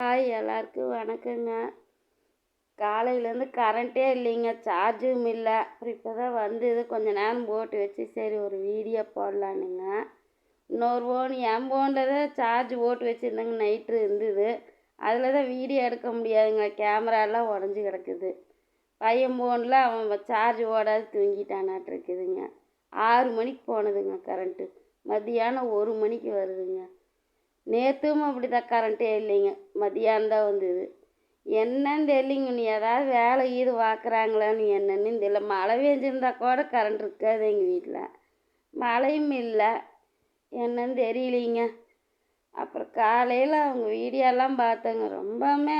Hi எல்லாருக்கும் வணக்கங்க. காலையிலேருந்து கரண்ட்டே இல்லைங்க சார்ஜும் இல்லை. அப்புறம் இப்போ தான் வந்தது கொஞ்சம் நேரம் போட்டு வச்சு சரி ஒரு வீடியோ போடலானுங்க இன்னொரு ஃபோன் என் ஃபோனில் தான் சார்ஜ் போட்டு வச்சுருந்தேங்க நைட்டு இருந்தது. அதில் தான் வீடியோ எடுக்க முடியாதுங்க கேமராலாம் உடஞ்சி கிடக்குது. பையன் ஃபோனில் அவன் சார்ஜ் ஓடாது தூங்கிட்டானாட்டிருக்குதுங்க ஆறு மணிக்கு போனதுங்க கரண்ட்டு மத்தியானம் ஒரு மணிக்கு வருதுங்க. நேற்றும் அப்படி தான் கரண்ட்டே இல்லைங்க. மதியானம் தான் வந்தது. என்னன்னு தெரியலிங்க நீ ஏதாவது வேலை கீது பார்க்குறாங்களான்னு என்னன்னு தெரியல. மழை பெஞ்சிருந்தா கூட கரண்ட் இருக்காது எங்கள் வீட்டில் மழையும் இல்லை. என்னன்னு தெரியலிங்க. அப்புறம் காலையில் அவங்க வீடியோலாம் பார்த்தேங்க. ரொம்பவுமே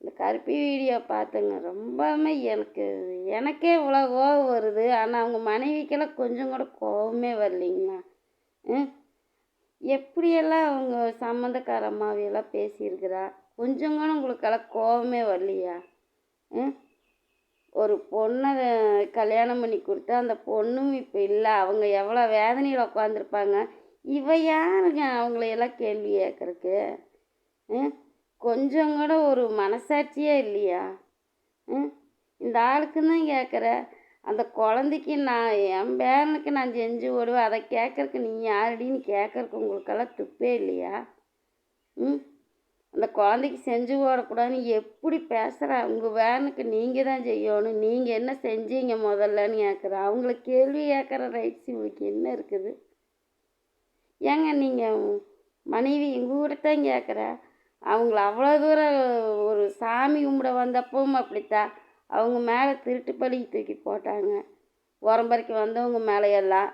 இந்த கருப்பி வீடியோ பார்த்தேங்க. ரொம்பவுமே எனக்கு எனக்கே இவ்வளோ கோவம் வருது. ஆனால் அவங்க மனைவிக்கெல்லாம் கொஞ்சம் கூட கோவமே வரலிங்கண்ணா ம்? எப்படியெல்லாம் அவங்க சம்மந்தக்கார அம்மாவையெல்லாம் பேசியிருக்கிறா? கொஞ்சம் கூட உங்களுக்கெல்லாம் கோபமே வரலையா? ம் ஒரு பொண்ணை கல்யாணம் பண்ணி கொடுத்தா அந்த பொண்ணும் இப்போ இல்லை. அவங்க எவ்வளோ வேதனையில் உட்காந்துருப்பாங்க இவ யாருங்க அவங்களையெல்லாம் கேள்வி கேட்குறக்கு ம் கொஞ்சம் கூட ஒரு மனசாட்சியே இல்லையா? ம் இந்த ஆளுக்குன்னு தான் கேட்குற. அந்த குழந்தைக்கு நான் என் பேரனுக்கு நான் செஞ்சு விடுவேன். அதை கேட்குறக்கு நீ யாருடின்னு கேட்குறக்கு உங்களுக்கெல்லாம் துப்பே இல்லையா? ம்? அந்த குழந்தைக்கு செஞ்சு போடக்கூடாதுன்னு எப்படி பேசுகிற உங்கள் வேனுக்கு நீங்கள் தான் செய்யணும். நீங்கள் என்ன செஞ்சீங்க முதல்லன்னு கேட்குற அவங்கள கேள்வி கேட்குற ரைட்ஸ் இவங்களுக்கு என்ன இருக்குது? ஏங்க நீங்கள் மனைவி எங்கள் கூட தான் கேட்குற அவங்கள அவ்வளோ தூரம் ஒரு சாமி கும்பிட வந்தப்பவும் அப்படித்தான். அவங்க மேலே திருட்டு பழி தூக்கி போட்டாங்க. உரம்பரைக்கு வந்தவங்க மேலே எல்லாம்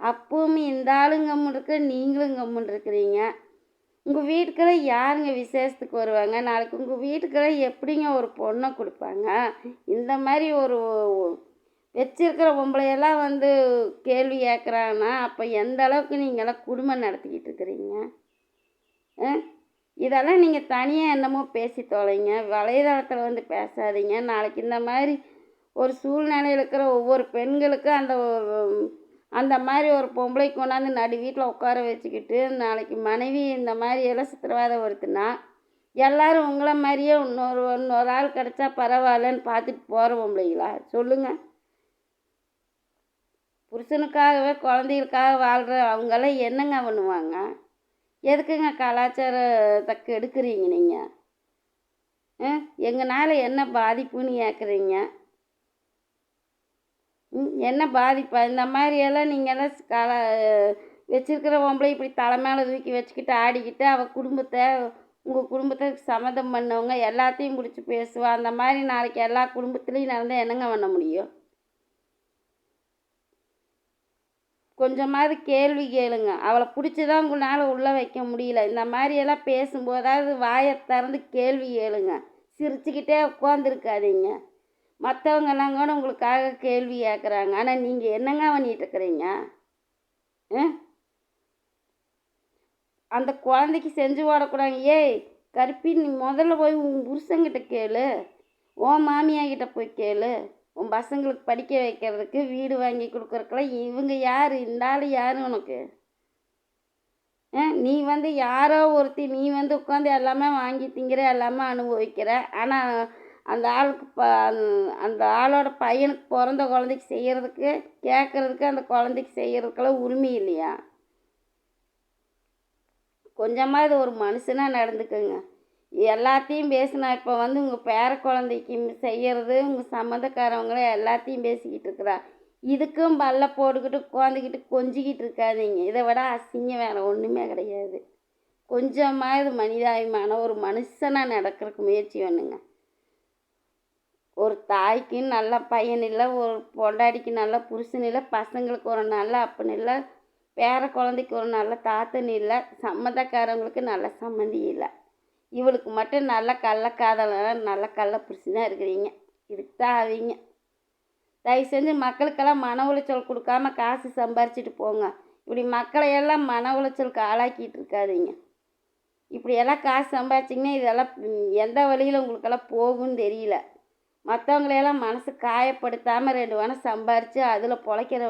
அப்பவும் இந்த ஆளுங்க கம்முன்னு இருக்க நீங்களும் கம்முன்னு இருக்கிறீங்க. உங்கள் வீட்டுக்கெல்லாம் யாருங்க விசேஷத்துக்கு வருவாங்க? நாளைக்கு உங்கள் வீட்டுக்கெல்லாம் எப்படிங்க ஒரு பொண்ணை கொடுப்பாங்க? இந்த மாதிரி ஒரு வச்சிருக்கிற பொம்பளையெல்லாம் வந்து கேள்வி கேட்குறாங்கன்னா அப்போ எந்த அளவுக்கு நீங்களாம் குடும்பம் நடத்திக்கிட்டு இருக்கிறீங்க? இதெல்லாம் நீங்கள் தனியாக என்னமோ பேசி தொலைங்க. வலைதளத்தில் வந்து பேசாதீங்க. நாளைக்கு இந்த மாதிரி ஒரு சூழ்நிலையில் இருக்கிற ஒவ்வொரு பெண்களுக்கும் அந்த அந்த மாதிரி ஒரு பொம்பளை கொண்டாந்து நடு வீட்டில் உட்கார வச்சுக்கிட்டு நாளைக்கு மனைவி இந்த மாதிரி எல்லாம் சித்திரவாதம் வருதுன்னா எல்லோரும் உங்களை மாதிரியே இன்னொரு இன்னொரு ஆள் கிடச்சா பரவாயில்லன்னு பார்த்துட்டு போகிற பொம்பளைங்களா சொல்லுங்கள் புருஷனுக்காகவே குழந்தைகளுக்காக வாழ்கிற அவங்கெல்லாம் என்னங்க பண்ணுவாங்க? எதுக்குங்க கலாச்சாரத்தை கெடுக்குறீங்க நீங்கள் எங்களால் என்ன பாதிப்புன்னு கேட்குறீங்க என்ன பாதிப்பா? இந்த மாதிரியெல்லாம் நீங்கள்லாம் கலா வச்சுருக்கிற பொம்பளை இப்படி தலை மேலே தூக்கி வச்சுக்கிட்டு ஆடிக்கிட்டு அவள் குடும்பத்தை உங்கள் குடும்பத்தை சம்மதம் பண்ணவங்க எல்லாத்தையும் பிடிச்சி பேசுவாள் அந்த மாதிரி நாளைக்கு எல்லா குடும்பத்துலேயும் நடந்தால் என்னங்க பண்ண முடியும்? கொஞ்சமாவது கேள்வி கேளுங்க. அவளை பிடிச்சி தான் உங்களால் உள்ளே வைக்க முடியல. இந்த மாதிரியெல்லாம் பேசும்போதாவது வாயை திறந்து கேள்வி கேளுங்க. சிரிச்சுக்கிட்டே உட்காந்துருக்காதீங்க மற்றவங்கெல்லாம் கூட உங்களுக்காக கேள்வி கேட்குறாங்க ஆனால் நீங்கள் என்னங்க பண்ணிட்டு இருக்கிறீங்க? அந்த குழந்தைக்கு செஞ்சு ஓடக்கூடாங்க ஏய் கருப்பி நீ முதல்ல போய் உன் புருஷங்கிட்ட கேளு. ஓ மாமியாக்கிட்ட போய் கேளு. உன் பசங்களுக்கு படிக்க வைக்கிறதுக்கு வீடு வாங்கி கொடுக்குறக்கெல்லாம் இவங்க யார்? இந்த ஆள் யார் உனக்கு? நீ வந்து யாரோ ஒருத்தி நீ வந்து உட்காந்து எல்லாமே வாங்கி திங்கிற எல்லாமே அனுபவிக்கிற. ஆனால் அந்த ஆளுக்கு ப அந்த ஆளோட பையனுக்கு பிறந்த குழந்தைக்கு செய்கிறதுக்கு கேட்குறதுக்கு அந்த குழந்தைக்கு செய்கிறதுக்கெல்லாம் உரிமை இல்லையா? கொஞ்சமாவது ஒரு மனுஷனாக நடந்துக்குங்க. எல்லாத்தையும் பேசினா இப்போ வந்து உங்கள் பேர குழந்தைக்கு செய்கிறது உங்கள் சம்மந்தக்காரவங்கள எல்லாத்தையும் பேசிக்கிட்டு இருக்கிறா. இதுக்கும் பல்ல போட்டுக்கிட்டு உட்காந்துக்கிட்டு கொஞ்சிக்கிட்டு இருக்காதீங்க. இதை விட அசிங்கம் வேறு ஒன்றுமே கிடையாது. கொஞ்சமாக இது மனிதாபிமான ஒரு மனுஷனாக நடக்கிறதுக்கு முயற்சி பண்ணுங்க. ஒரு தாய்க்கு நல்ல பையன் இல்லை ஒரு பொண்டாடிக்கு நல்ல புருஷன் இல்லை பசங்களுக்கு ஒரு நல்ல அப்பன் இல்லை பேர குழந்தைக்கு ஒரு நல்ல தாத்தன் இல்லை சம்மந்தக்காரவங்களுக்கு நல்ல சம்மந்தி இல்லை. இவளுக்கு மட்டும் நல்ல கள்ளக்காதலன் நல்ல கள்ள புருஷனாக இருக்கிறீங்க. இதுக்கு தான் ஆவீங்க. தயவு செஞ்சு மக்களுக்கெல்லாம் மன உளைச்சல் கொடுக்காம காசு சம்பாரிச்சிட்டு போங்க. இப்படி மக்களையெல்லாம் மன உளைச்சலுக்கு ஆளாக்கிட்டு இருக்காதீங்க. இப்படியெல்லாம் காசு சம்பாதிச்சிங்கன்னா இதெல்லாம் எந்த வழியில் உங்களுக்கெல்லாம் போகும்னு தெரியல. மற்றவங்களையெல்லாம் மனசு காயப்படுத்தாமல் ரெண்டு வேணால் சம்பாரித்து அதில் பொழைக்கிற